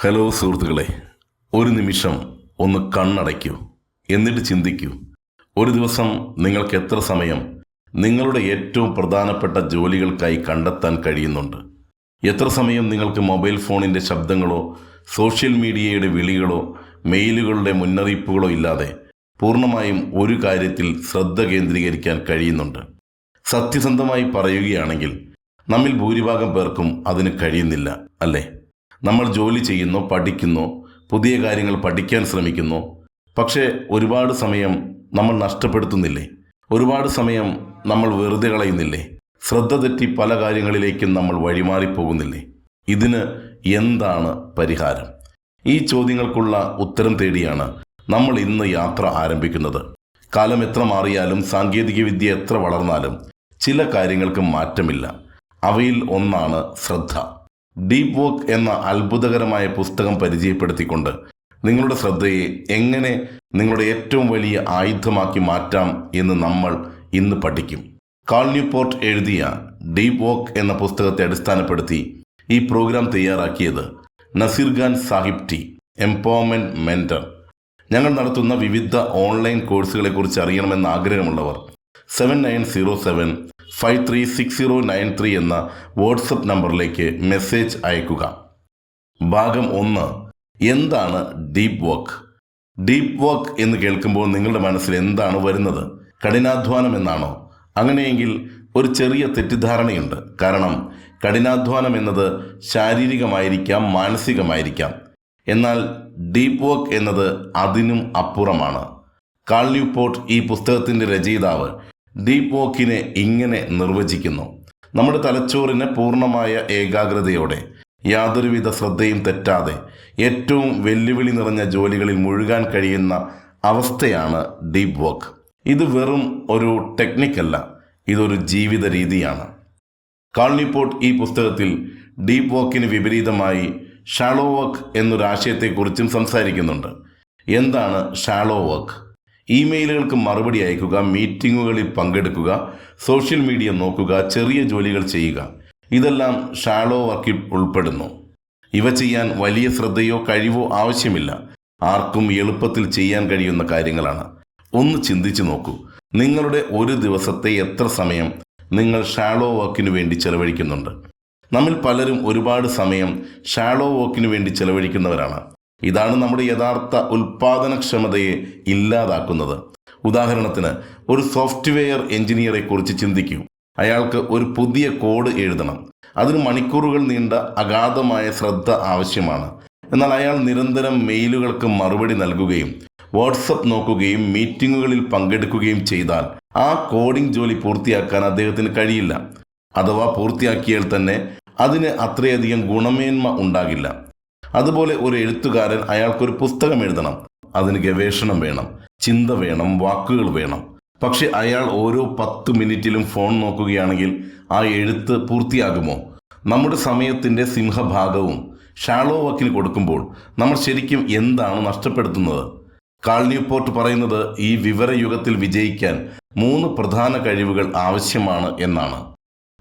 Hello സുഹൃത്തുക്കളെ ഒരു നിമിഷം ഒന്ന് കണ്ണടയ്ക്കൂ എന്നിട്ട് ചിന്തിക്കൂ. ഒരു ദിവസം നിങ്ങൾക്ക് എത്ര സമയം നിങ്ങളുടെ ഏറ്റവും പ്രധാനപ്പെട്ട ജോലികൾക്കായി കണ്ടെത്താൻ കഴിയുന്നുണ്ട്? എത്ര സമയം നിങ്ങൾക്ക് മൊബൈൽ ഫോണിന്റെ ശബ്ദങ്ങളോ സോഷ്യൽ മീഡിയയുടെ വിളികളോ മെയിലുകളുടെ മുന്നറിയിപ്പുകളോ ഇല്ലാതെ പൂർണമായും ഒരു കാര്യത്തിൽ ശ്രദ്ധ കേന്ദ്രീകരിക്കാൻ കഴിയുന്നുണ്ട്? സത്യസന്ധമായി പറയുകയാണെങ്കിൽ നമ്മിൽ ഭൂരിഭാഗം പേർക്കും അതിന് കഴിയുന്നില്ല അല്ലേ? നമ്മൾ ജോലി ചെയ്യുന്നു പഠിക്കുന്നു പുതിയ കാര്യങ്ങൾ പഠിക്കാൻ ശ്രമിക്കുന്നു. പക്ഷേ ഒരുപാട് സമയം നമ്മൾ നഷ്ടപ്പെടുത്തുന്നില്ലേ? ഒരുപാട് സമയം നമ്മൾ വെറുതെ കളയുന്നില്ലേ? ശ്രദ്ധ തെറ്റി പല കാര്യങ്ങളിലേക്കും നമ്മൾ വഴിമാറിപ്പോകുന്നില്ലേ? ഇതിന് എന്താണ് പരിഹാരം? ഈ ചോദ്യങ്ങൾക്കുള്ള ഉത്തരം തേടിയാണ് നമ്മൾ ഇന്ന് യാത്ര ആരംഭിക്കുന്നത്. കാലം എത്ര മാറിയാലും സാങ്കേതികവിദ്യ എത്ര വളർന്നാലും ചില കാര്യങ്ങൾക്ക് മാറ്റമില്ല. അവയിൽ ഒന്നാണ് ശ്രദ്ധ. ഡീപ് വർക്ക് എന്ന അത്ഭുതകരമായ പുസ്തകം പരിചയപ്പെടുത്തിക്കൊണ്ട് നിങ്ങളുടെ ശ്രദ്ധയെ എങ്ങനെ നിങ്ങളുടെ ഏറ്റവും വലിയ ആയുധമാക്കി മാറ്റാം എന്ന് നമ്മൾ ഇന്ന് പഠിക്കും. കാൾ ന്യൂപോർട്ട് എഴുതിയ ഡീപ് വർക്ക് എന്ന പുസ്തകത്തെ അടിസ്ഥാനപ്പെടുത്തി ഈ പ്രോഗ്രാം തയ്യാറാക്കിയത് Naseer Khan Sahib T empowerment mentor ഞങ്ങൾ നടത്തുന്ന വിവിധ ഓൺലൈൻ കോഴ്സുകളെക്കുറിച്ച് അറിയണമെന്ന് ആഗ്രഹമുള്ളവർ seven nine zero seven five three six zero nine three എന്ന വാട്സപ്പ് നമ്പറിലേക്ക് മെസ്സേജ് അയക്കുക. ഭാഗം ഒന്ന് എന്താണ് ഡീപ്പ് വർക്ക് ഡീപ്പ് വർക്ക് എന്ന് കേൾക്കുമ്പോൾ നിങ്ങളുടെ മനസ്സിൽ എന്താണ് വരുന്നത്? കഠിനാധ്വാനം എന്നാണോ? അങ്ങനെയെങ്കിൽ ഒരു ചെറിയ തെറ്റിദ്ധാരണയുണ്ട്. കാരണം കഠിനാധ്വാനം എന്നത് ശാരീരികമായിരിക്കാം മാനസികമായിരിക്കാം. എന്നാൽ ഡീപ്പ് വർക്ക് എന്നത് അതിനും അപ്പുറമാണ്. കാൾ കാൾന്യൂപോർട്ട് ഈ പുസ്തകത്തിന്റെ രചയിതാവ് ഡീപ്പ് വോക്കിനെ ഇങ്ങനെ നിർവചിക്കുന്നു. നമ്മുടെ തലച്ചോറിന് പൂർണമായ ഏകാഗ്രതയോടെ യാതൊരുവിധ ശ്രദ്ധയും തെറ്റാതെ ഏറ്റവും വെല്ലുവിളി നിറഞ്ഞ ജോലികളിൽ മുഴുകാൻ കഴിയുന്ന അവസ്ഥയാണ് ഡീപ്പ് വർക്ക് ഇത് വെറും ഒരു ടെക്നിക്കല്ല ഇതൊരു ജീവിത രീതിയാണ്. കാൾനിപ്പോട്ട് ഈ പുസ്തകത്തിൽ ഡീപ്പ് വർക്കിന് വിപരീതമായി ഷാളോ വർക്ക് എന്നൊരു ആശയത്തെക്കുറിച്ചും സംസാരിക്കുന്നുണ്ട്. എന്താണ് ഷാളോ വർക്ക് ഇമെയിലുകൾക്ക് മറുപടി അയക്കുക മീറ്റിങ്ങുകളിൽ പങ്കെടുക്കുക സോഷ്യൽ മീഡിയ നോക്കുക ചെറിയ ജോലികൾ ചെയ്യുക. ഇതെല്ലാം ഷാളോ വർക്കിൽ ഉൾപ്പെടുന്നു. ഇവ ചെയ്യാൻ വലിയ ശ്രദ്ധയോ കഴിവോ ആവശ്യമില്ല. ആർക്കും എളുപ്പത്തിൽ ചെയ്യാൻ കഴിയുന്ന കാര്യങ്ങളാണ്. ഒന്ന് ചിന്തിച്ചു നോക്കൂ. നിങ്ങളുടെ ഒരു ദിവസത്തെ എത്ര സമയം നിങ്ങൾ ഷാളോ വർക്കിനു വേണ്ടി ചെലവഴിക്കുന്നുണ്ട്? നമ്മിൽ പലരും ഒരുപാട് സമയം ഷാളോ വർക്കിനു വേണ്ടി ചെലവഴിക്കുന്നവരാണ്. ഇതാണ് നമ്മുടെ യഥാർത്ഥ ഉൽപാദനക്ഷമതയെ ഇല്ലാതാക്കുന്നത്. ഉദാഹരണത്തിന് ഒരു സോഫ്റ്റ്വെയർ എഞ്ചിനീയറെ കുറിച്ച് ചിന്തിക്കൂ. അയാൾക്ക് ഒരു പുതിയ കോഡ് എഴുതണം. അതിന് മണിക്കൂറുകൾ നീണ്ട അഗാധമായ ശ്രദ്ധ ആവശ്യമാണ്. എന്നാൽ അയാൾ നിരന്തരം മെയിലുകൾക്ക് മറുപടി നൽകുകയും വാട്സപ്പ് നോക്കുകയും മീറ്റിങ്ങുകളിൽ പങ്കെടുക്കുകയും ചെയ്താൽ ആ കോഡിംഗ് ജോലി പൂർത്തിയാക്കാൻ അദ്ദേഹത്തിന് കഴിയില്ല. അഥവാ പൂർത്തിയാക്കിയാൽ തന്നെ അതിന് അത്രയധികം ഗുണമേന്മ ഉണ്ടാകില്ല. അതുപോലെ ഒരു എഴുത്തുകാരൻ അയാൾക്കൊരു പുസ്തകം എഴുതണം. അതിന് ഗവേഷണം വേണം. ചിന്ത വേണം. വാക്കുകൾ വേണം. പക്ഷെ അയാൾ ഓരോ പത്ത് മിനിറ്റിലും ഫോൺ നോക്കുകയാണെങ്കിൽ ആ എഴുത്ത് പൂർത്തിയാകുമോ? നമ്മുടെ സമയത്തിന്റെ സിംഹഭാഗവും ഷാളോ വക്കിൽ കൊടുക്കുമ്പോൾ നമ്മൾ ശരിക്കും എന്താണ് നഷ്ടപ്പെടുത്തുന്നത്? കാൾന്യൂപോർട്ട് പറയുന്നത് ഈ വിവരയുഗത്തിൽ വിജയിക്കാൻ മൂന്ന് പ്രധാന കഴിവുകൾ ആവശ്യമാണ് എന്നാണ്.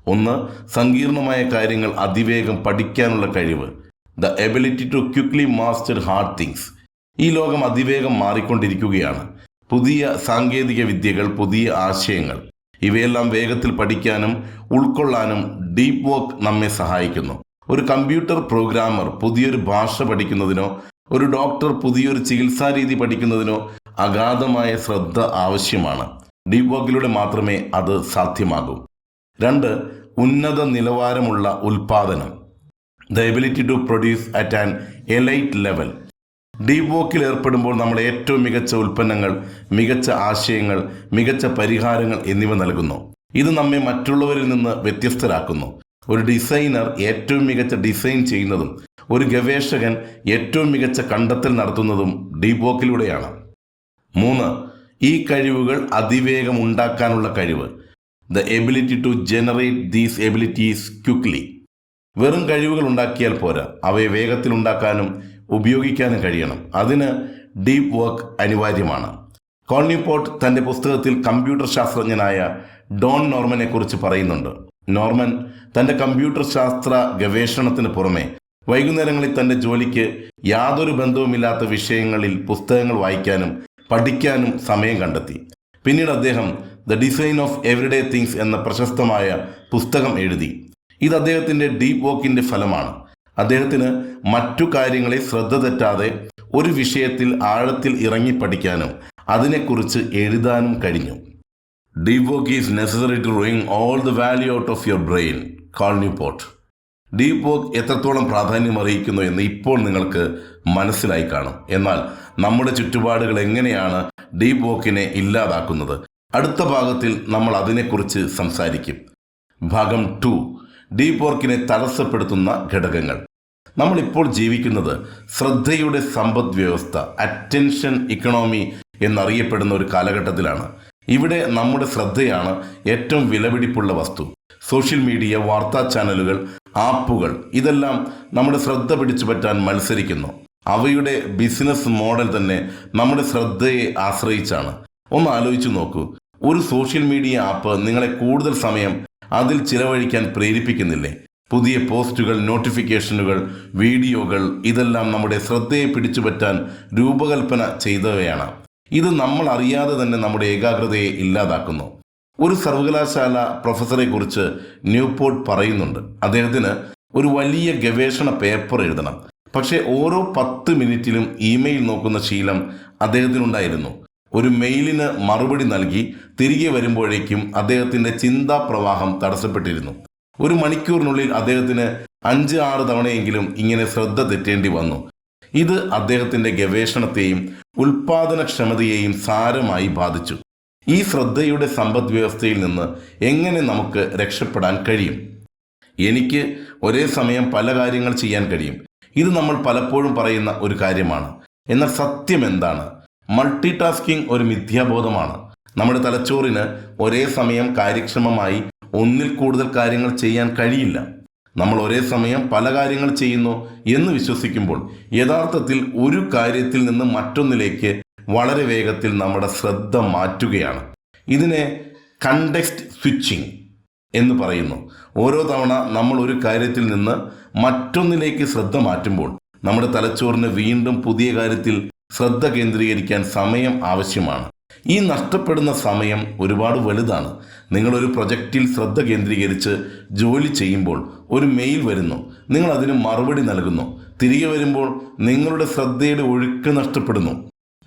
ഒന്ന് സങ്കീർണമായ കാര്യങ്ങൾ അതിവേഗം പഠിക്കാനുള്ള കഴിവ്. The ability to quickly master hard things ഈ ലോകം അതിവേഗം മാറിക്കൊണ്ടിരിക്കുകയാണ്. പുതിയ സാങ്കേതിക വിദ്യകൾ പുതിയ ആശയങ്ങൾ. ഇവയെല്ലാം വേഗത്തിൽ പഠിക്കാനും ഉൾക്കൊള്ളാനും ഡീപ്പ് വർക്ക് നമ്മെ സഹായിക്കുന്നു. ഒരു കമ്പ്യൂട്ടർ പ്രോഗ്രാമർ പുതിയൊരു ഭാഷ പഠിക്കുന്നതിനോ ഒരു ഡോക്ടർ പുതിയൊരു ചികിത്സാ രീതി പഠിക്കുന്നതിനോ അഗാധമായ ശ്രദ്ധ ആവശ്യമാണ്. ഡീപ്പ് വർക്കിലൂടെ മാത്രമേ അത് സാധ്യമാകൂ. രണ്ട് ഉന്നത നിലവാരമുള്ള ഉൽപാദനം the ability to produce at an elite level deep വോക്കിൽ ഏർപ്പെടുമ്പോൾ നമ്മൾ ഏറ്റവും മികച്ച ഉൽപ്പന്നങ്ങൾ മികച്ച ആശയങ്ങൾ മികച്ച പരിഹാരങ്ങൾ എന്നിവ നൽകുന്നു. ഇത് നമ്മെ മറ്റുള്ളവരിൽ നിന്ന് വ്യത്യസ്തരാക്കുന്നു. ഒരു ഡിസൈനർ ഏറ്റവും മികച്ച ഡിസൈൻ ചെയ്യുന്നതും ഒരു ഗവേഷകൻ ഏറ്റവും മികച്ച കണ്ടെത്തൽ നടത്തുന്നതും ഡീപ് വോക്കിലൂടെയാണ് മൂന്ന് ഈ കഴിവുകൾ അതിവേഗം ഉണ്ടാക്കാനുള്ള കഴിവ്. The ability to generate these abilities quickly വെറും കഴിവുകൾ ഉണ്ടാക്കിയാൽ പോരാ. അവയെ വേഗത്തിൽ ഉണ്ടാക്കാനും ഉപയോഗിക്കാനും കഴിയണം. അതിന് ഡീപ്പ് വർക്ക് അനിവാര്യമാണ്. കോൾനിപ്പോർട്ട് തന്റെ പുസ്തകത്തിൽ കമ്പ്യൂട്ടർ ശാസ്ത്രജ്ഞനായ ഡോൺ നോർമനെ കുറിച്ച് പറയുന്നുണ്ട്. നോർമൻ തന്റെ കമ്പ്യൂട്ടർ ശാസ്ത്ര ഗവേഷണത്തിന് പുറമെ വൈകുന്നേരങ്ങളിൽ തന്റെ ജോലിക്ക് യാതൊരു ബന്ധവുമില്ലാത്ത വിഷയങ്ങളിൽ പുസ്തകങ്ങൾ വായിക്കാനും പഠിക്കാനും സമയം കണ്ടെത്തി. പിന്നീട് അദ്ദേഹം the design of everyday things എന്ന പ്രശസ്തമായ പുസ്തകം എഴുതി. ഇത് അദ്ദേഹത്തിന്റെ ഡീപ്പ് വോക്കിന്റെ ഫലമാണ്. അദ്ദേഹത്തിന് മറ്റു കാര്യങ്ങളെ ശ്രദ്ധ തെറ്റാതെ ഒരു വിഷയത്തിൽ ആഴത്തിൽ ഇറങ്ങി പഠിക്കാനും അതിനെക്കുറിച്ച് എഴുതാനും കഴിഞ്ഞു. Deep work is necessary to wring all the value out of your brain Cal Newport deep work എത്രത്തോളം പ്രാധാന്യം അറിയിക്കുന്നു എന്ന് ഇപ്പോൾ നിങ്ങൾക്ക് മനസ്സിലായി കാണും. എന്നാൽ നമ്മുടെ ചുറ്റുപാടുകൾ എങ്ങനെയാണ് ഡീപ് വോക്കിനെ ഇല്ലാതാക്കുന്നത്? അടുത്ത ഭാഗത്തിൽ നമ്മൾ അതിനെക്കുറിച്ച് സംസാരിക്കും. ഭാഗം ടു ഡീപ് വർക്കിനെ തടസ്സപ്പെടുത്തുന്ന ഘടകങ്ങൾ. നമ്മളിപ്പോൾ ജീവിക്കുന്നത് ശ്രദ്ധയുടെ സമ്പദ് വ്യവസ്ഥ അറ്റൻഷൻ ഇക്കണോമി എന്നറിയപ്പെടുന്ന ഒരു കാലഘട്ടത്തിലാണ്. ഇവിടെ നമ്മുടെ ശ്രദ്ധയാണ് ഏറ്റവും വിലപിടിപ്പുള്ള വസ്തു. സോഷ്യൽ മീഡിയ വാർത്താ ചാനലുകൾ ആപ്പുകൾ ഇതെല്ലാം നമ്മുടെ ശ്രദ്ധ പിടിച്ചു പറ്റാൻ മത്സരിക്കുന്നു. അവയുടെ ബിസിനസ് മോഡൽ തന്നെ നമ്മുടെ ശ്രദ്ധയെ ആശ്രയിച്ചാണ്. ഒന്ന് ആലോചിച്ചു നോക്കൂ. ഒരു സോഷ്യൽ മീഡിയ ആപ്പ് നിങ്ങളെ കൂടുതൽ സമയം അതിൽ ചിലവഴിക്കാൻ പ്രേരിപ്പിക്കുന്നില്ലേ? പുതിയ പോസ്റ്റുകൾ നോട്ടിഫിക്കേഷനുകൾ വീഡിയോകൾ ഇതെല്ലാം നമ്മുടെ ശ്രദ്ധയെ പിടിച്ചുപറ്റാൻ രൂപകൽപ്പന ചെയ്തവയാണ്. ഇത് നമ്മൾ അറിയാതെ തന്നെ നമ്മുടെ ഏകാഗ്രതയെ ഇല്ലാതാക്കുന്നു. ഒരു സർവകലാശാല പ്രൊഫസറെക്കുറിച്ച് ന്യൂപോർട്ട് പറയുന്നുണ്ട്. അദ്ദേഹത്തിന് ഒരു വലിയ ഗവേഷണ പേപ്പർ എഴുതണം. പക്ഷേ ഓരോ പത്ത് മിനിറ്റിലും ഇമെയിൽ നോക്കുന്ന ശീലം അദ്ദേഹത്തിനുണ്ടായിരുന്നു. ഒരു മെയിലിന് മറുപടി നൽകി തിരികെ വരുമ്പോഴേക്കും അദ്ദേഹത്തിന്റെ ചിന്താ പ്രവാഹം തടസ്സപ്പെട്ടിരുന്നു. ഒരു മണിക്കൂറിനുള്ളിൽ അദ്ദേഹത്തിന് അഞ്ച് ആറ് തവണയെങ്കിലും ഇങ്ങനെ ശ്രദ്ധ തെറ്റേണ്ടി വന്നു. ഇത് അദ്ദേഹത്തിന്റെ ഗവേഷണത്തെയും ഉൽപാദനക്ഷമതയെയും സാരമായി ബാധിച്ചു. ഈ ശ്രദ്ധയുടെ സമ്പദ് വ്യവസ്ഥയിൽ നിന്ന് എങ്ങനെ നമുക്ക് രക്ഷപ്പെടാൻ കഴിയും? എനിക്ക് ഒരേ സമയം പല കാര്യങ്ങൾ ചെയ്യാൻ കഴിയും. ഇത് നമ്മൾ പലപ്പോഴും പറയുന്ന ഒരു കാര്യമാണ്. എന്നാൽ സത്യം എന്താണ്? മൾട്ടി ടാസ്കിംഗ് ഒരു മിഥ്യാബോധമാണ്. നമ്മുടെ തലച്ചോറിന് ഒരേ സമയം കാര്യക്ഷമമായി ഒന്നിൽ കൂടുതൽ കാര്യങ്ങൾ ചെയ്യാൻ കഴിയില്ല. നമ്മൾ ഒരേ സമയം പല കാര്യങ്ങൾ ചെയ്യുന്നു എന്ന് വിശ്വസിക്കുമ്പോൾ യഥാർത്ഥത്തിൽ ഒരു കാര്യത്തിൽ നിന്ന് മറ്റൊന്നിലേക്ക് വളരെ വേഗത്തിൽ നമ്മുടെ ശ്രദ്ധ മാറ്റുകയാണ്. ഇതിനെ കണ്ടെക്സ്റ്റ് സ്വിച്ചിങ് എന്ന് പറയുന്നു. ഓരോ തവണ നമ്മൾ ഒരു കാര്യത്തിൽ നിന്ന് മറ്റൊന്നിലേക്ക് ശ്രദ്ധ മാറ്റുമ്പോൾ നമ്മുടെ തലച്ചോറിന് വീണ്ടും പുതിയ കാര്യത്തിൽ ശ്രദ്ധ കേന്ദ്രീകരിക്കാൻ സമയം ആവശ്യമാണ്. ഈ നഷ്ടപ്പെടുന്ന സമയം ഒരുപാട് വലുതാണ്. നിങ്ങളൊരു പ്രൊജക്റ്റിൽ ശ്രദ്ധ കേന്ദ്രീകരിച്ച് ജോലി ചെയ്യുമ്പോൾ ഒരു മെയിൽ വരുന്നു. നിങ്ങൾ അതിന് മറുപടി നൽകുന്നു. തിരികെ വരുമ്പോൾ നിങ്ങളുടെ ശ്രദ്ധയുടെ ഒഴുക്ക് നഷ്ടപ്പെടുന്നു.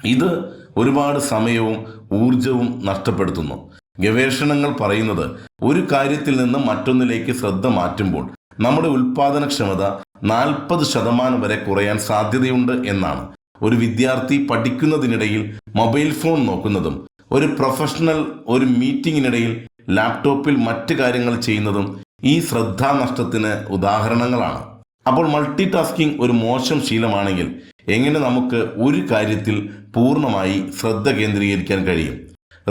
ഇത് ഒരുപാട് സമയവും ഊർജവും നഷ്ടപ്പെടുത്തുന്നു. ഗവേഷണങ്ങൾ പറയുന്നത് ഒരു കാര്യത്തിൽ നിന്ന് മറ്റൊന്നിലേക്ക് ശ്രദ്ധ മാറ്റുമ്പോൾ നമ്മുടെ ഉൽപാദനക്ഷമത നാൽപ്പത് ശതമാനം വരെ കുറയാൻ സാധ്യതയുണ്ട് എന്നാണ്. ഒരു വിദ്യാർത്ഥി പഠിക്കുന്നതിനിടയിൽ മൊബൈൽ ഫോൺ നോക്കുന്നതും ഒരു പ്രൊഫഷണൽ ഒരു മീറ്റിംഗിനിടയിൽ ലാപ്ടോപ്പിൽ മറ്റു കാര്യങ്ങൾ ചെയ്യുന്നതും ഈ ശ്രദ്ധാനഷ്ടത്തിന് ഉദാഹരണങ്ങളാണ്. അപ്പോൾ മൾട്ടി ടാസ്കിംഗ് ഒരു മോശം ശീലമാണെങ്കിൽ എങ്ങനെ നമുക്ക് ഒരു കാര്യത്തിൽ പൂർണമായി ശ്രദ്ധ കേന്ദ്രീകരിക്കാൻ കഴിയും?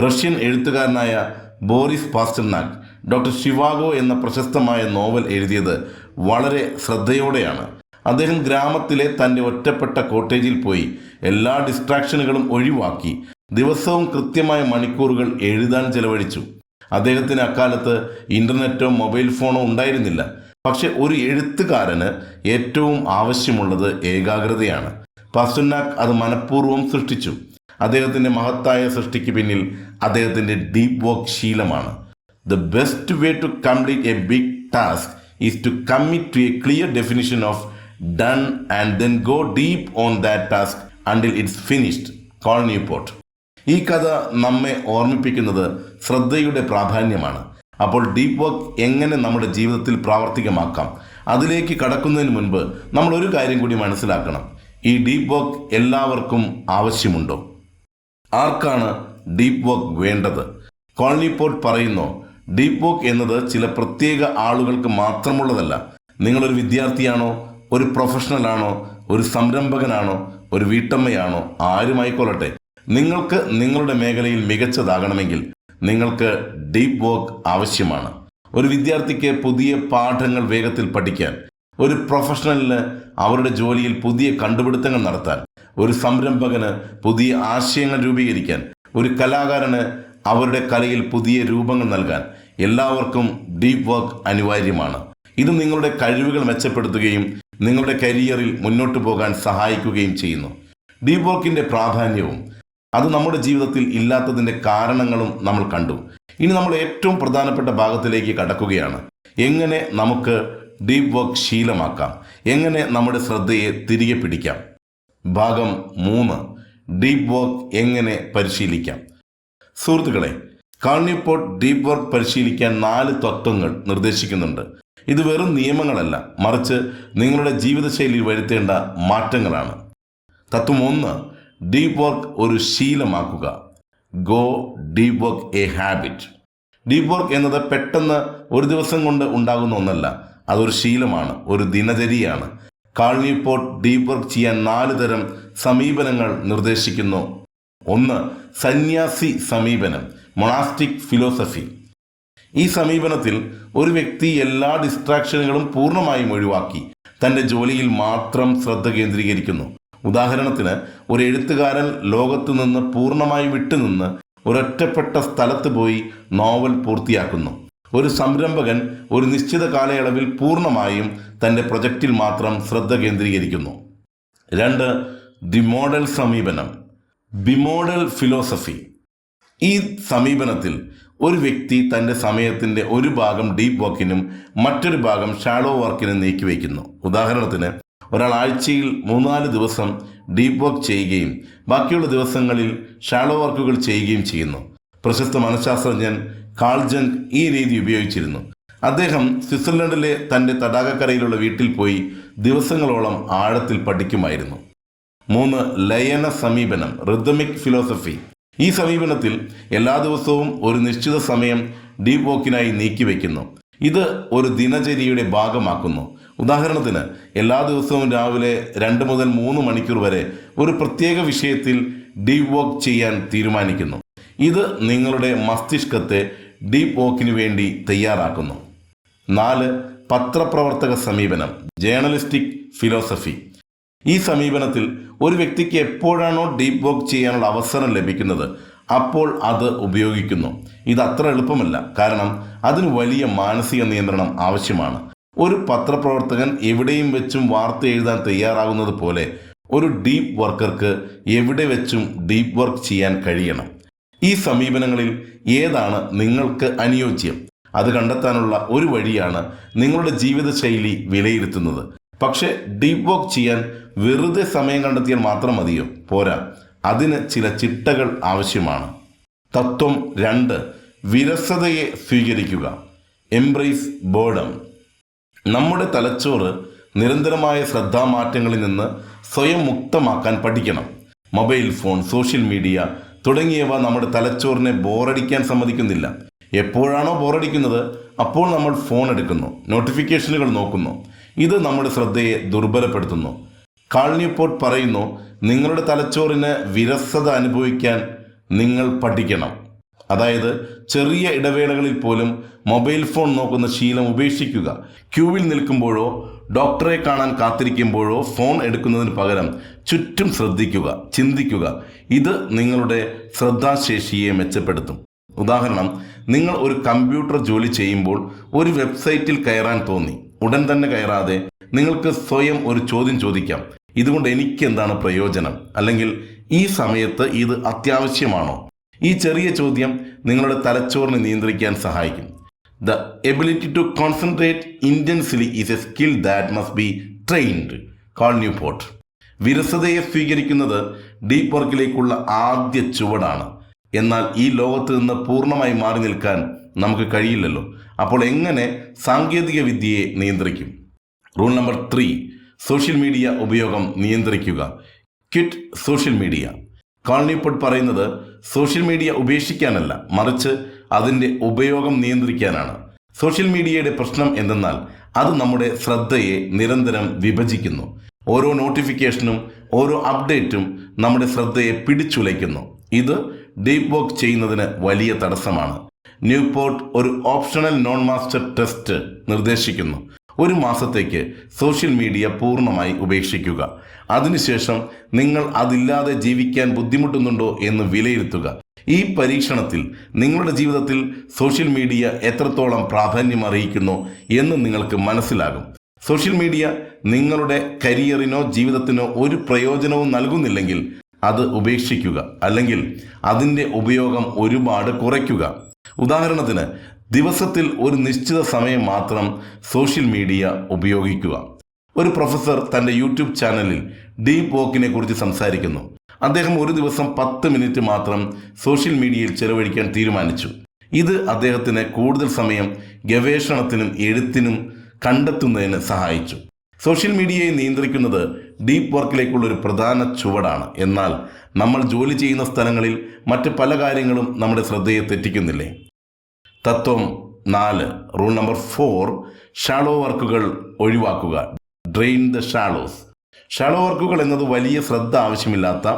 റഷ്യൻ എഴുത്തുകാരനായ ബോറിസ് പാസ്റ്റർനാക് ഡോക്ടർ ഷിവാഗോ എന്ന പ്രശസ്തമായ നോവൽ എഴുതിയത് വളരെ ശ്രദ്ധയോടെയാണ്. അദ്ദേഹം ഗ്രാമത്തിലെ തന്റെ ഒറ്റപ്പെട്ട കോട്ടേജിൽ പോയി എല്ലാ ഡിസ്ട്രാക്ഷനുകളും ഒഴിവാക്കി. ദിവസവും കൃത്യമായ മണിക്കൂറുകൾ എഴുതാൻ ചെലവഴിച്ചു. അദ്ദേഹത്തിന് അക്കാലത്ത് ഇന്റർനെറ്റോ മൊബൈൽ ഫോണോ ഉണ്ടായിരുന്നില്ല. പക്ഷെ ഒരു എഴുത്തുകാരന് ഏറ്റവും ആവശ്യമുള്ളത് ഏകാഗ്രതയാണ്. പസുനാക് അത് മനഃപൂർവം സൃഷ്ടിച്ചു. അദ്ദേഹത്തിന്റെ മഹത്തായ സൃഷ്ടിക്ക് പിന്നിൽ അദ്ദേഹത്തിന്റെ ഡീപ് വർക്ക് ശീലമാണ്. The best way to complete a big task is to commit to a clear definition of done and then go deep on that task until it's finished Cal Newport ഈ കഥ നമ്മെ ഓർമ്മിപ്പിക്കുന്നത് ശ്രദ്ധയുടെ പ്രാധാന്യമാണ്. അപ്പോൾ deep work എങ്ങനെ നമ്മുടെ ജീവിതത്തിൽ പ്രാവർത്തികമാക്കാം? അതിലേക്ക് കടക്കുന്നതിന് മുൻപ് നമ്മൾ ഒരു കാര്യം കൂടി മനസ്സിലാക്കണം. ഈ ഡീപ് വർക്ക് എല്ലാവർക്കും ആവശ്യമുണ്ടോ? ആർക്കാണ് ഡീപ് വർക്ക് വേണ്ടത്? കോളനി പോർട്ട് പറയുന്നു ഡീപ് വർക്ക് എന്നത് ചില പ്രത്യേക ആളുകൾക്ക് മാത്രമുള്ളതല്ല. നിങ്ങളൊരു വിദ്യാർത്ഥിയാണോ? ഒരു പ്രൊഫഷണലാണോ ഒരു സംരംഭകനാണോ ഒരു വീട്ടമ്മയാണോ ആരുമായിക്കൊള്ളട്ടെ. നിങ്ങൾക്ക് നിങ്ങളുടെ മേഖലയിൽ മികച്ചതാകണമെങ്കിൽ നിങ്ങൾക്ക് ഡീപ്പ് വർക്ക് ആവശ്യമാണ്. ഒരു വിദ്യാർത്ഥിക്ക് പുതിയ പാഠങ്ങൾ വേഗത്തിൽ പഠിക്കാൻ ഒരു പ്രൊഫഷണലിന് അവരുടെ ജോലിയിൽ പുതിയ കണ്ടുപിടുത്തങ്ങൾ നടത്താൻ ഒരു സംരംഭകന് പുതിയ ആശയങ്ങൾ രൂപീകരിക്കാൻ ഒരു കലാകാരന് അവരുടെ കലയിൽ പുതിയ രൂപങ്ങൾ നൽകാൻ എല്ലാവർക്കും ഡീപ്പ് വർക്ക് അനിവാര്യമാണ്. ഇത് നിങ്ങളുടെ കഴിവുകൾ മെച്ചപ്പെടുത്തുകയും നിങ്ങളുടെ കരിയറിൽ മുന്നോട്ട് പോകാൻ സഹായിക്കുകയും ചെയ്യുന്നു. ഡീപ് വർക്കിന്റെ പ്രാധാന്യവും അത് നമ്മുടെ ജീവിതത്തിൽ ഇല്ലാത്തതിന്റെ കാരണങ്ങളും നമ്മൾ കണ്ടു. ഇനി നമ്മൾ ഏറ്റവും പ്രധാനപ്പെട്ട ഭാഗത്തിലേക്ക് കടക്കുകയാണ്. എങ്ങനെ നമുക്ക് ഡീപ് വർക്ക് ശീലമാക്കാം? എങ്ങനെ നമ്മുടെ ശ്രദ്ധയെ തിരികെ പിടിക്കാം? ഭാഗം മൂന്ന് ഡീപ് വർക്ക് എങ്ങനെ പരിശീലിക്കാം? സുഹൃത്തുക്കളെ കാൾണിപ്പോട്ട് ഡീപ് വർക്ക് പരിശീലിക്കാൻ നാല് തത്വങ്ങൾ നിർദ്ദേശിക്കുന്നുണ്ട്. ഇത് വെറും നിയമങ്ങളല്ല. മറിച്ച് നിങ്ങളുടെ ജീവിതശൈലിയിൽ വരുത്തേണ്ട മാറ്റങ്ങളാണ്. തത്വം ഒന്ന് ഡീപ്പ് വർക്ക് ഒരു ശീലമാക്കുക. Go deep work a habit deep work എന്നത് പെട്ടെന്ന് ഒരു ദിവസം കൊണ്ട് ഉണ്ടാകുന്ന ഒന്നല്ല. അതൊരു ശീലമാണ് ഒരു ദിനചര്യയാണ്. കാൾണിപ്പോട്ട് ഡീപ് വർക്ക് ചെയ്യാൻ നാല് തരം സമീപനങ്ങൾ നിർദ്ദേശിക്കുന്നു. ഒന്ന് സന്യാസി സമീപനം മൊണാസ്റ്റിക് ഫിലോസഫി ഈ സമീപനത്തിൽ ഒരു വ്യക്തി എല്ലാ ഡിസ്ട്രാക്ഷനുകളും പൂർണമായും ഒഴിവാക്കി. തന്റെ ജോലിയിൽ മാത്രം ശ്രദ്ധ കേന്ദ്രീകരിക്കുന്നു. ഉദാഹരണത്തിന് ഒരു എഴുത്തുകാരൻ ലോകത്തു നിന്ന് പൂർണമായി വിട്ടുനിന്ന് ഒരൊറ്റപ്പെട്ട സ്ഥലത്ത് പോയി നോവൽ പൂർത്തിയാക്കുന്നു. ഒരു സംരംഭകൻ ഒരു നിശ്ചിത കാലയളവിൽ പൂർണമായും തന്റെ പ്രൊജക്റ്റിൽ മാത്രം ശ്രദ്ധ കേന്ദ്രീകരിക്കുന്നു. രണ്ട് ദി മോഡൽ സമീപനം. Bimodal philosophy. ഈ സമീപനത്തിൽ ഒരു വ്യക്തി തന്റെ സമയത്തിന്റെ ഒരു ഭാഗം ഡീപ്പ് വർക്കിനും മറ്റൊരു ഭാഗം ഷാഡോ വർക്കിനും നീക്കി വയ്ക്കുന്നു. ഉദാഹരണത്തിന് ഒരാൾ ആഴ്ചയിൽ മൂന്നാൽ ദിവസം ഡീപ്പ് വർക്ക് ചെയ്യുകയും ബാക്കിയുള്ള ദിവസങ്ങളിൽ ഷാഡോ വർക്കുകൾ ചെയ്യുകയും ചെയ്യുന്നു. പ്രശസ്ത മനഃശാസ്ത്രജ്ഞൻ കാൾജങ് ഈ രീതി ഉപയോഗിച്ചിരുന്നു. അദ്ദേഹം സ്വിറ്റ്സർലൻഡിലെ തന്റെ തടാകക്കരയിലുള്ള വീട്ടിൽ പോയി ദിവസങ്ങളോളം ആഴത്തിൽ പഠിക്കുമായിരുന്നു. മൂന്ന് ലയന സമീപനം റിതമിക് ഫിലോസഫി ഈ സമീപനത്തിൽ എല്ലാ ദിവസവും ഒരു നിശ്ചിത സമയം ഡീപ് വോക്കിനായി നീക്കിവെക്കുന്നു ഇത് ഒരു ദിനചര്യയുടെ ഭാഗമാക്കുന്നു. ഉദാഹരണത്തിന് എല്ലാ ദിവസവും രാവിലെ രണ്ട് മുതൽ മൂന്ന് മണിക്കൂർ വരെ ഒരു പ്രത്യേക വിഷയത്തിൽ ഡീപ് വോക്ക് ചെയ്യാൻ തീരുമാനിക്കുന്നു. ഇത് നിങ്ങളുടെ മസ്തിഷ്കത്തെ ഡീപ് വോക്കിന് വേണ്ടി തയ്യാറാക്കുന്നു. നാല് പത്രപ്രവർത്തക സമീപനം. Journalistic philosophy. ഈ സമീപനത്തിൽ ഒരു വ്യക്തിക്ക് എപ്പോഴാണോ ഡീപ്പ് വർക്ക് ചെയ്യാനുള്ള അവസരം ലഭിക്കുന്നത് അപ്പോൾ അത് ഉപയോഗിക്കുന്നു. ഇത് അത്ര എളുപ്പമല്ല. കാരണം അതിന് വലിയ മാനസിക നിയന്ത്രണം ആവശ്യമാണ്. ഒരു പത്രപ്രവർത്തകൻ എവിടെയും വെച്ചും വാർത്ത എഴുതാൻ തയ്യാറാകുന്നത് പോലെ ഒരു ഡീപ്പ് വർക്കർക്ക് എവിടെ വെച്ചും ഡീപ്പ് വർക്ക് ചെയ്യാൻ കഴിയണം. ഈ സമീപനങ്ങളിൽ ഏതാണ് നിങ്ങൾക്ക് അനുയോജ്യം? അത് കണ്ടെത്താനുള്ള ഒരു വഴിയാണ് നിങ്ങളുടെ ജീവിതശൈലി വിലയിരുത്തുന്നത്. പക്ഷേ ഡീപ്പ് വർക്ക് ചെയ്യാൻ വെറുതെ സമയം കണ്ടെത്തിയാൽ മാത്രം മതിയോ? പോരാ. അതിന് ചില ചിട്ടകൾ ആവശ്യമാണ്. തത്വം രണ്ട്. വിരസതയെ സ്വീകരിക്കുക. എംബ്രേസ് ബോർഡം നമ്മുടെ തലച്ചോറ് നിരന്തരമായ ശ്രദ്ധാമാറ്റങ്ങളിൽ നിന്ന് സ്വയം മുക്തമാക്കാൻ പഠിക്കണം. മൊബൈൽ ഫോൺ സോഷ്യൽ മീഡിയ തുടങ്ങിയവ നമ്മുടെ തലച്ചോറിനെ ബോറടിക്കാൻ സമ്മതിക്കുന്നില്ല. എപ്പോഴാണോ ബോറടിക്കുന്നത് അപ്പോൾ നമ്മൾ ഫോൺ എടുക്കുന്നു നോട്ടിഫിക്കേഷനുകൾ നോക്കുന്നു. ഇത് നമ്മുടെ ശ്രദ്ധയെ ദുർബലപ്പെടുത്തുന്നു. കാൾനിപ്പോട്ട് പറയുന്നു നിങ്ങളുടെ തലച്ചോറിന് വിരസത അനുഭവിക്കാൻ നിങ്ങൾ പഠിക്കണം. അതായത് ചെറിയ ഇടവേളകളിൽ പോലും മൊബൈൽ ഫോൺ നോക്കുന്ന ശീലം ഉപേക്ഷിക്കുക. ക്യൂവിൽ നിൽക്കുമ്പോഴോ ഡോക്ടറെ കാണാൻ കാത്തിരിക്കുമ്പോഴോ ഫോൺ എടുക്കുന്നതിന് പകരം ചുറ്റും ശ്രദ്ധിക്കുക ചിന്തിക്കുക. ഇത് നിങ്ങളുടെ ശ്രദ്ധാശേഷിയെ മെച്ചപ്പെടുത്തും. ഉദാഹരണം നിങ്ങൾ ഒരു കമ്പ്യൂട്ടർ ജോലി ചെയ്യുമ്പോൾ ഒരു വെബ്സൈറ്റിൽ കയറാൻ തോന്നി. ഉടൻ തന്നെ കയറാതെ നിങ്ങൾക്ക് സ്വയം ഒരു ചോദ്യം ചോദിക്കാം. ഇതുകൊണ്ട് എനിക്ക് എന്താണ് പ്രയോജനം? അല്ലെങ്കിൽ ഈ സമയത്ത് ഇത് അത്യാവശ്യമാണോ? ഈ ചെറിയ ചോദ്യം നിങ്ങളുടെ തലച്ചോറിനെ നിയന്ത്രിക്കാൻ സഹായിക്കും. The ability to concentrate intensely is a skill that must be trained Cal Newport വിരസതയെ സ്വീകരിക്കുന്നത് ഡീപ്പ് വർക്കിലേക്കുള്ള ആദ്യ ചുവടാണ്. എന്നാൽ ഈ ലോകത്ത് നിന്ന് പൂർണമായി മാറി നിൽക്കാൻ നമുക്ക് കഴിയില്ലല്ലോ. അപ്പോൾ എങ്ങനെ സാങ്കേതിക വിദ്യയെ നിയന്ത്രിക്കും? Rule number three social media ഉപയോഗം നിയന്ത്രിക്കുക. ക്വിറ്റ് സോഷ്യൽ മീഡിയ കോളനിപ്പൊട്ട് പറയുന്നത് സോഷ്യൽ മീഡിയ ഉപേക്ഷിക്കാനല്ല മറിച്ച് അതിന്റെ ഉപയോഗം നിയന്ത്രിക്കാനാണ്. സോഷ്യൽ മീഡിയയുടെ പ്രശ്നം എന്തെന്നാൽ അത് നമ്മുടെ ശ്രദ്ധയെ നിരന്തരം വിഭജിക്കുന്നു. ഓരോ നോട്ടിഫിക്കേഷനും ഓരോ അപ്ഡേറ്റും നമ്മുടെ ശ്രദ്ധയെ പിടിച്ചുലയ്ക്കുന്നു. ഇത് ഡീപ് വർക്ക് ചെയ്യുന്നതിന് വലിയ തടസ്സമാണ്. ന്യൂ പോർട്ട് ഒരു ഓപ്ഷണൽ നോൺ മാസ്റ്റർ ടെസ്റ്റ് നിർദ്ദേശിക്കുന്നു. ഒരു മാസത്തേക്ക് സോഷ്യൽ മീഡിയ പൂർണമായി ഉപേക്ഷിക്കുക. അതിനുശേഷം നിങ്ങൾ അതില്ലാതെ ജീവിക്കാൻ ബുദ്ധിമുട്ടുന്നുണ്ടോ എന്ന് വിലയിരുത്തുക. ഈ പരീക്ഷണത്തിൽ നിങ്ങളുടെ ജീവിതത്തിൽ സോഷ്യൽ മീഡിയ എത്രത്തോളം പ്രാധാന്യം അറിയിക്കുന്നു എന്ന് നിങ്ങൾക്ക് മനസ്സിലാകും. സോഷ്യൽ മീഡിയ നിങ്ങളുടെ കരിയറിനോ ജീവിതത്തിനോ ഒരു പ്രയോജനവും നൽകുന്നില്ലെങ്കിൽ അത് ഉപേക്ഷിക്കുക. അല്ലെങ്കിൽ അതിന്റെ ഉപയോഗം ഒരുപാട് കുറയ്ക്കുക. ഉദാഹരണത്തിന് ദിവസത്തിൽ ഒരു നിശ്ചിത സമയം മാത്രം സോഷ്യൽ മീഡിയ ഉപയോഗിക്കുക. ഒരു പ്രൊഫസർ തന്റെ യൂട്യൂബ് ചാനലിൽ ഡീപ് വോക്കിനെ കുറിച്ച് സംസാരിക്കുന്നു. അദ്ദേഹം ഒരു ദിവസം പത്ത് മിനിറ്റ് മാത്രം സോഷ്യൽ മീഡിയയിൽ ചെലവഴിക്കാൻ തീരുമാനിച്ചു. ഇത് അദ്ദേഹത്തിന് കൂടുതൽ സമയം ഗവേഷണത്തിനും എഴുത്തിനും കണ്ടെത്തുന്നതിന് സഹായിച്ചു. സോഷ്യൽ മീഡിയയെ നിയന്ത്രിക്കുന്നത് ഡീപ്പ് വർക്കിലേക്കുള്ള ഒരു പ്രധാന ചുവടാണ്. എന്നാൽ നമ്മൾ ജോലി ചെയ്യുന്ന സ്ഥലങ്ങളിൽ മറ്റ് പല കാര്യങ്ങളും നമ്മുടെ ശ്രദ്ധയെ തെറ്റിക്കുന്നില്ലേ? തത്വം നാല്. Rule number four. ഷാളോ വർക്കുകൾ ഒഴിവാക്കുക. Drain the ഷാളോസ്. ഷാളോ വർക്കുകൾ എന്നത് വലിയ ശ്രദ്ധ ആവശ്യമില്ലാത്ത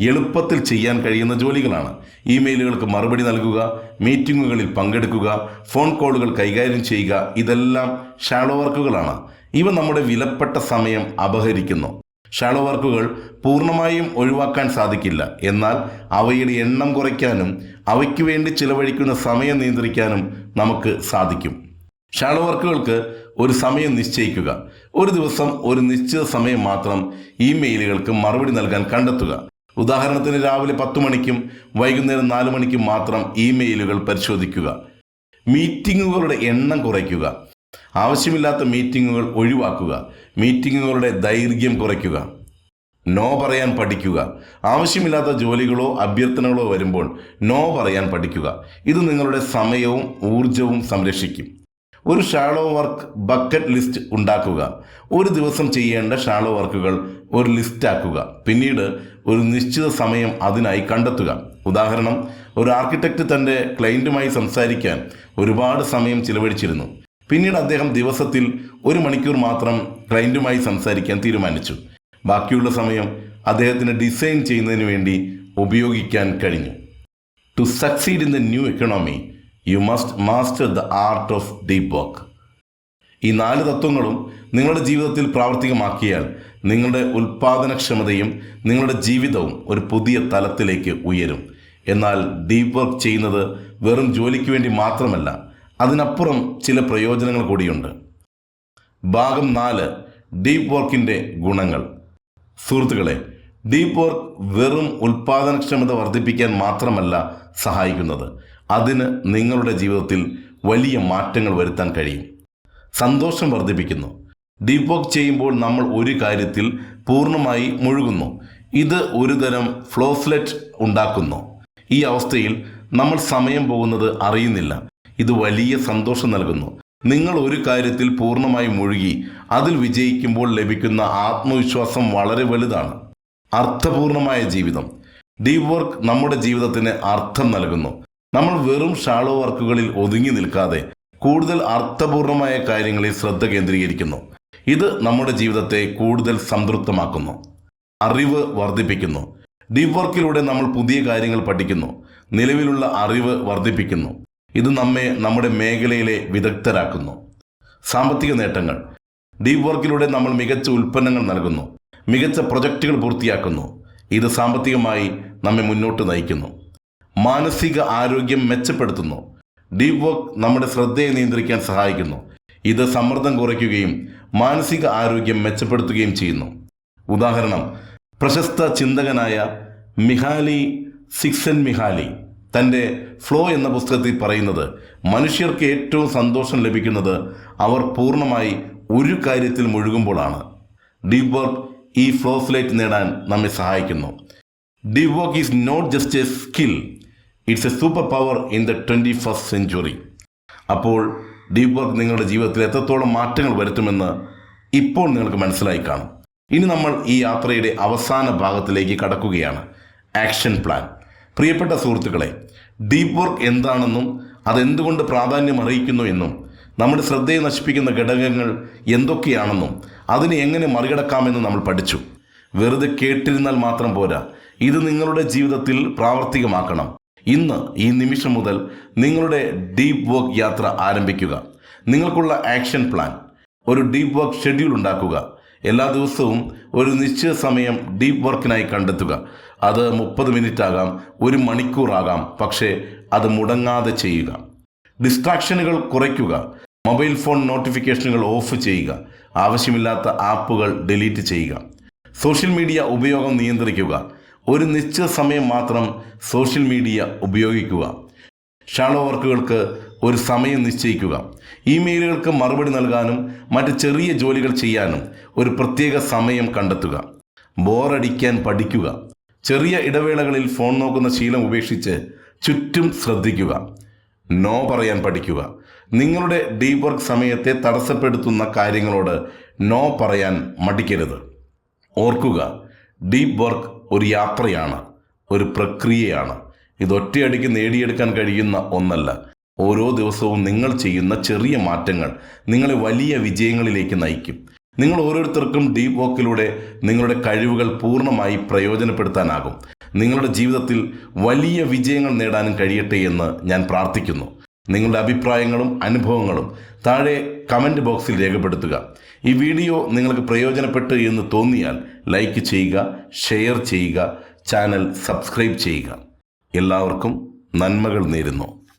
എളുപ്പത്തിൽ ചെയ്യാൻ കഴിയുന്ന ജോലികളാണ്. ഇമെയിലുകൾക്ക് മറുപടി നൽകുക മീറ്റിങ്ങുകളിൽ പങ്കെടുക്കുക ഫോൺ കോളുകൾ കൈകാര്യം ചെയ്യുക ഇതെല്ലാം ഷാഡോ വർക്കുകളാണ്. ഇവ നമ്മുടെ വിലപ്പെട്ട സമയം അപഹരിക്കുന്നു. ഷാഡോ വർക്കുകൾ പൂർണമായും ഒഴിവാക്കാൻ സാധിക്കില്ല. എന്നാൽ അവയുടെ എണ്ണം കുറയ്ക്കാനും അവയ്ക്ക് വേണ്ടി ചിലവഴിക്കുന്ന സമയം നിയന്ത്രിക്കാനും നമുക്ക് സാധിക്കും. ഷാഡോ വർക്കുകൾക്ക് ഒരു സമയം നിശ്ചയിക്കുക. ഒരു ദിവസം ഒരു നിശ്ചിത സമയം മാത്രം ഇമെയിലുകൾക്ക് മറുപടി നൽകാൻ കണ്ടെത്തുക. ഉദാഹരണത്തിന് രാവിലെ പത്ത് മണിക്കും വൈകുന്നേരം നാല് മണിക്കും മാത്രം ഇമെയിലുകൾ പരിശോധിക്കുക. മീറ്റിങ്ങുകളുടെ എണ്ണം കുറയ്ക്കുക. ആവശ്യമില്ലാത്ത മീറ്റിങ്ങുകൾ ഒഴിവാക്കുക. മീറ്റിങ്ങുകളുടെ ദൈർഘ്യം കുറയ്ക്കുക. നോ പറയാൻ പഠിക്കുക. ആവശ്യമില്ലാത്ത ജോലികളോ അഭ്യർത്ഥനകളോ വരുമ്പോൾ നോ പറയാൻ പഠിക്കുക. ഇത് നിങ്ങളുടെ സമയവും ഊർജവും സംരക്ഷിക്കും. ഒരു ഷാളോ വർക്ക് ബക്കറ്റ് ലിസ്റ്റ് ഉണ്ടാക്കുക. ഒരു ദിവസം ചെയ്യേണ്ട ഷാളോ വർക്കുകൾ ഒരു ലിസ്റ്റാക്കുക. പിന്നീട് ഒരു നിശ്ചിത സമയം അതിനായി കണ്ടെത്തുക. ഉദാഹരണം ഒരു ആർക്കിടെക്റ്റ് തന്റെ ക്ലയന്റുമായി സംസാരിക്കാൻ ഒരുപാട് സമയം ചിലവഴിച്ചിരുന്നു. പിന്നീട് അദ്ദേഹം ദിവസത്തിൽ ഒരു മണിക്കൂർ മാത്രം ക്ലയന്റുമായി സംസാരിക്കാൻ തീരുമാനിച്ചു. ബാക്കിയുള്ള സമയം അദ്ദേഹത്തിന് ഡിസൈൻ ചെയ്യുന്നതിന് വേണ്ടി ഉപയോഗിക്കാൻ കഴിഞ്ഞു. To succeed in the new economy you must master the art of deep work ഈ നാല് തത്വങ്ങളും നിങ്ങളുടെ ജീവിതത്തിൽ പ്രാവർത്തികമാക്കിയാൽ നിങ്ങളുടെ ഉൽപ്പാദനക്ഷമതയും നിങ്ങളുടെ ജീവിതവും ഒരു പുതിയ തലത്തിലേക്ക് ഉയരും. എന്നാൽ ഡീപ് വർക്ക് ചെയ്യുന്നത് വെറും ജോലിക്ക് വേണ്ടി മാത്രമല്ല അതിനപ്പുറം ചില പ്രയോജനങ്ങൾ കൂടിയുണ്ട്. ഭാഗം നാല് ഡീപ് വർക്കിന്റെ ഗുണങ്ങൾ. സുഹൃത്തുക്കളെ ഡീപ് വർക്ക് വെറും ഉൽപാദനക്ഷമത വർദ്ധിപ്പിക്കാൻ മാത്രമല്ല സഹായിക്കുന്നത്. അതിന് നിങ്ങളുടെ ജീവിതത്തിൽ വലിയ മാറ്റങ്ങൾ വരുത്താൻ കഴിയും. സന്തോഷം വർദ്ധിപ്പിക്കുന്നു. ഡീപ് വർക്ക് ചെയ്യുമ്പോൾ നമ്മൾ ഒരു കാര്യത്തിൽ പൂർണമായി മുഴുകുന്നു. ഇത് ഒരുതരം ഫ്ലോസ്ലെറ്റ് ഉണ്ടാക്കുന്നു. ഈ അവസ്ഥയിൽ നമ്മൾ സമയം പോകുന്നത് അറിയുന്നില്ല. ഇത് വലിയ സന്തോഷം നൽകുന്നു. നിങ്ങൾ ഒരു കാര്യത്തിൽ പൂർണമായി മുഴുകി അതിൽ വിജയിക്കുമ്പോൾ ലഭിക്കുന്ന ആത്മവിശ്വാസം വളരെ വലുതാണ്. അർത്ഥപൂർണമായ ജീവിതം. ഡീപ് വർക്ക് നമ്മുടെ ജീവിതത്തിന് അർത്ഥം നൽകുന്നു. നമ്മൾ വെറും ഷാളോ വർക്കുകളിൽ ഒതുങ്ങി നിൽക്കാതെ കൂടുതൽ അർത്ഥപൂർണമായ കാര്യങ്ങളിൽ ശ്രദ്ധ കേന്ദ്രീകരിക്കുന്നു. ഇത് നമ്മുടെ ജീവിതത്തെ കൂടുതൽ സംതൃപ്തമാക്കുന്നു. അറിവ് വർദ്ധിപ്പിക്കുന്നു. ഡീപ് വർക്കിലൂടെ നമ്മൾ പുതിയ കാര്യങ്ങൾ പഠിക്കുന്നു. നിലവിലുള്ള അറിവ് വർദ്ധിപ്പിക്കുന്നു. ഇത് നമ്മെ നമ്മുടെ മേഖലയിലെ വിദഗ്ധരാക്കുന്നു. സാമ്പത്തിക നേട്ടങ്ങൾ. ഡീപ് വർക്കിലൂടെ നമ്മൾ മികച്ച ഉൽപ്പന്നങ്ങൾ നൽകുന്നു. മികച്ച പ്രൊജക്റ്റുകൾ പൂർത്തിയാക്കുന്നു. ഇത് സാമ്പത്തികമായി നമ്മെ മുന്നോട്ട് നയിക്കുന്നു. മാനസിക ആരോഗ്യം മെച്ചപ്പെടുത്തുന്നു. ഡീപ് വർക്ക് നമ്മുടെ ശ്രദ്ധയെ നിയന്ത്രിക്കാൻ സഹായിക്കുന്നു. ഇത് സമ്മർദ്ദം കുറയ്ക്കുകയും മാനസിക ആരോഗ്യം മെച്ചപ്പെടുത്തുകയും ചെയ്യുന്നു. ഉദാഹരണം പ്രശസ്ത ചിന്തകനായ മിഹാലി സിക്സൻ മിഹാലി തന്റെ ഫ്ലോ എന്ന പുസ്തകത്തിൽ പറയുന്നത് മനുഷ്യർക്ക് ഏറ്റവും സന്തോഷം ലഭിക്കുന്നത് അവർ പൂർണമായി ഒരു കാര്യത്തിൽ മുഴുകുമ്പോഴാണ്. ഡീപ് വർക്ക് ഈ ഫ്ലോസ്ലേറ്റ് നേടാൻ നമ്മെ സഹായിക്കുന്നു. Deep work is not just a skill it's a super power in the twenty first century അപ്പോൾ ഡീപ് വർക്ക് നിങ്ങളുടെ ജീവിതത്തിൽ എത്രത്തോളം മാറ്റങ്ങൾ വരുത്തുമെന്ന് ഇപ്പോൾ നിങ്ങൾക്ക് മനസ്സിലായി കാണും. ഇനി നമ്മൾ ഈ യാത്രയുടെ അവസാന ഭാഗത്തിലേക്ക് കടക്കുകയാണ്. ആക്ഷൻ പ്ലാൻ പ്രിയപ്പെട്ട സുഹൃത്തുക്കളെ ഡീപ് വർക്ക് എന്താണെന്നും അതെന്തുകൊണ്ട് പ്രാധാന്യം അറിയിക്കുന്നു എന്നും നമ്മുടെ ശ്രദ്ധയെ നശിപ്പിക്കുന്ന ഘടകങ്ങൾ എന്തൊക്കെയാണെന്നും അതിനെ എങ്ങനെ മറികടക്കാമെന്നും നമ്മൾ പഠിച്ചു. വെറുതെ കേട്ടിരുന്നാൽ മാത്രം പോരാ ഇത് നിങ്ങളുടെ ജീവിതത്തിൽ പ്രാവർത്തികമാക്കണം. ഇന്ന് ഈ നിമിഷം മുതൽ നിങ്ങളുടെ ഡീപ് വർക്ക് യാത്ര ആരംഭിക്കുക. നിങ്ങൾക്കുള്ള ആക്ഷൻ പ്ലാൻ. ഒരു ഡീപ് വർക്ക് ഷെഡ്യൂൾ ഉണ്ടാക്കുക. എല്ലാ ദിവസവും ഒരു നിശ്ചിത സമയം ഡീപ്പ് വർക്കിനായി കണ്ടെത്തുക. അത് മുപ്പത് മിനിറ്റ് ആകാം ഒരു മണിക്കൂറാകാം പക്ഷേ അത് മുടങ്ങാതെ ചെയ്യുക. ഡിസ്ട്രാക്ഷനുകൾ കുറയ്ക്കുക. മൊബൈൽ ഫോൺ നോട്ടിഫിക്കേഷനുകൾ ഓഫ് ചെയ്യുക. ആവശ്യമില്ലാത്ത ആപ്പുകൾ ഡിലീറ്റ് ചെയ്യുക. സോഷ്യൽ മീഡിയ ഉപയോഗം നിയന്ത്രിക്കുക. ഒരു നിശ്ചിത സമയം മാത്രം സോഷ്യൽ മീഡിയ ഉപയോഗിക്കുക. ഷാളോ വർക്കുകൾക്ക് ഒരു സമയം നിശ്ചയിക്കുക. ഇമെയിലുകൾക്ക് മറുപടി നൽകാനും മറ്റ് ചെറിയ ജോലികൾ ചെയ്യാനും ഒരു പ്രത്യേക സമയം കണ്ടെത്തുക. ബോറടിക്കാൻ പഠിക്കുക. ചെറിയ ഇടവേളകളിൽ ഫോൺ നോക്കുന്ന ശീലം ഉപേക്ഷിച്ച് ചുറ്റും ശ്രദ്ധിക്കുക. നോ പറയാൻ പഠിക്കുക. നിങ്ങളുടെ ഡീപ് വർക്ക് സമയത്തെ തടസ്സപ്പെടുത്തുന്ന കാര്യങ്ങളോട് നോ പറയാൻ മടിക്കരുത്. ഓർക്കുക ഡീപ് വർക്ക് ഒരു യാത്രയാണ് ഒരു പ്രക്രിയയാണ്. ഇത് ഒറ്റയടിക്ക് നേടിയെടുക്കാൻ കഴിയുന്ന ഒന്നല്ല. ഓരോ ദിവസവും നിങ്ങൾ ചെയ്യുന്ന ചെറിയ മാറ്റങ്ങൾ നിങ്ങളെ വലിയ വിജയങ്ങളിലേക്ക് നയിക്കും. നിങ്ങൾ ഓരോരുത്തർക്കും ഡീപ് വോക്കിലൂടെ നിങ്ങളുടെ കഴിവുകൾ പൂർണമായി പ്രയോജനപ്പെടുത്താനാകും. നിങ്ങളുടെ ജീവിതത്തിൽ വലിയ വിജയങ്ങൾ നേടാനും കഴിയട്ടെ എന്ന് ഞാൻ പ്രാർത്ഥിക്കുന്നു. നിങ്ങളുടെ അഭിപ്രായങ്ങളും അനുഭവങ്ങളും താഴെ കമന്റ് ബോക്സിൽ രേഖപ്പെടുത്തുക. ഈ വീഡിയോ നിങ്ങൾക്ക് പ്രയോജനപ്പെട്ടു എന്ന് തോന്നിയാൽ ലൈക്ക് ചെയ്യുക ഷെയർ ചെയ്യുക ചാനൽ സബ്സ്ക്രൈബ് ചെയ്യുക. എല്ലാവർക്കും നന്മകൾ നേരുന്നു.